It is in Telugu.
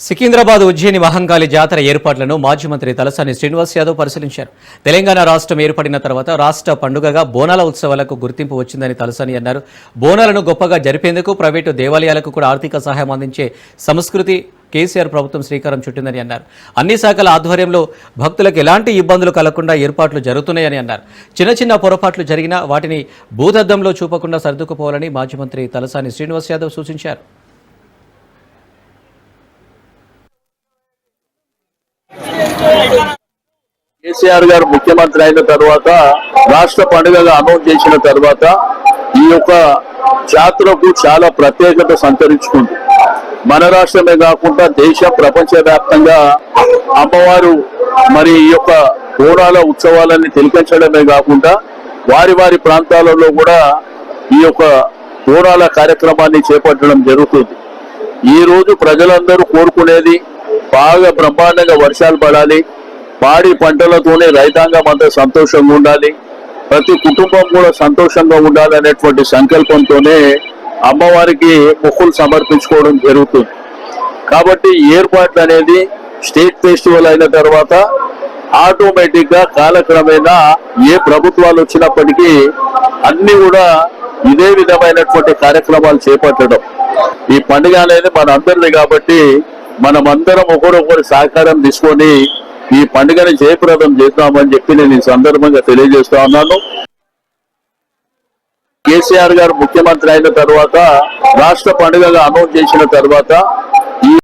సికింద్రాబాద్ ఉజ్జయిని మహంకాళి జాతర ఏర్పాట్లను మాజీ మంత్రి తలసాని శ్రీనివాస్ యాదవ్ పరిశీలించారు. తెలంగాణ రాష్ట్రం ఏర్పడిన తర్వాత రాష్ట్ర పండుగగా బోనాల ఉత్సవాలకు గుర్తింపు వచ్చిందని తలసాని అన్నారు. బోనాలను గొప్పగా జరిపేందుకు ప్రైవేటు దేవాలయాలకు కూడా ఆర్థిక సహాయం అందించే సంస్కృతి కేసీఆర్ ప్రభుత్వం శ్రీకారం చుట్టిందని అన్నారు. అన్ని శాఖల ఆధ్వర్యంలో భక్తులకు ఎలాంటి ఇబ్బందులు కలగకుండా ఏర్పాట్లు జరుగుతున్నాయని అన్నారు. చిన్న చిన్న పొరపాట్లు జరిగినా వాటిని భూతద్దంలో చూపకుండా సర్దుకుపోవాలని మాజీ మంత్రి తలసాని శ్రీనివాస్ యాదవ్ సూచించారు. కేసీఆర్ గారు ముఖ్యమంత్రి అయిన తర్వాత రాష్ట్ర పండుగగా అనౌన్స్ చేసిన తర్వాత ఈ యొక్క జాతరకు చాలా ప్రత్యేకత సంతరించుకుంది. మన రాష్ట్రమే కాకుండా దేశం ప్రపంచ వ్యాప్తంగా అమ్మవారు మరి ఈ యొక్క బోనాల ఉత్సవాలన్నీ తిలకించడమే కాకుండా వారి వారి ప్రాంతాలలో కూడా ఈ యొక్క బోనాల కార్యక్రమాన్ని చేపట్టడం జరుగుతుంది. ఈ రోజు ప్రజలందరూ కోరుకునేది బాగా బ్రహ్మాండంగా వర్షాలు పడాలి. పాడి పంటలతోనే రైతాంగం అంతా సంతోషంగా ఉండాలి. ప్రతి కుటుంబం కూడా సంతోషంగా ఉండాలి అనేటువంటి సంకల్పంతోనే అమ్మవారికి మొక్కులు సమర్పించుకోవడం జరుగుతుంది. కాబట్టి ఏర్పాట్లు అనేది స్టేట్ ఫెస్టివల్ అయిన తర్వాత ఆటోమేటిక్గా కాలక్రమేణా ఏ ప్రభుత్వాలు వచ్చినప్పటికీ అన్ని కూడా ఇదే విధమైనటువంటి కార్యక్రమాలు చేపట్టడం. ఈ పండుగ అనేది మన అందరిది కాబట్టి మనమందరం ఒకరొకరు సహకారం తీసుకొని ఈ పండుగని జయప్రదం చేద్దామని చెప్పి నేను ఈ సందర్భంగా తెలియజేస్తా ఉన్నాను. కేసీఆర్ గారు ముఖ్యమంత్రి అయిన తర్వాత రాష్ట్ర పండుగగా అనౌన్స్ చేసిన తర్వాత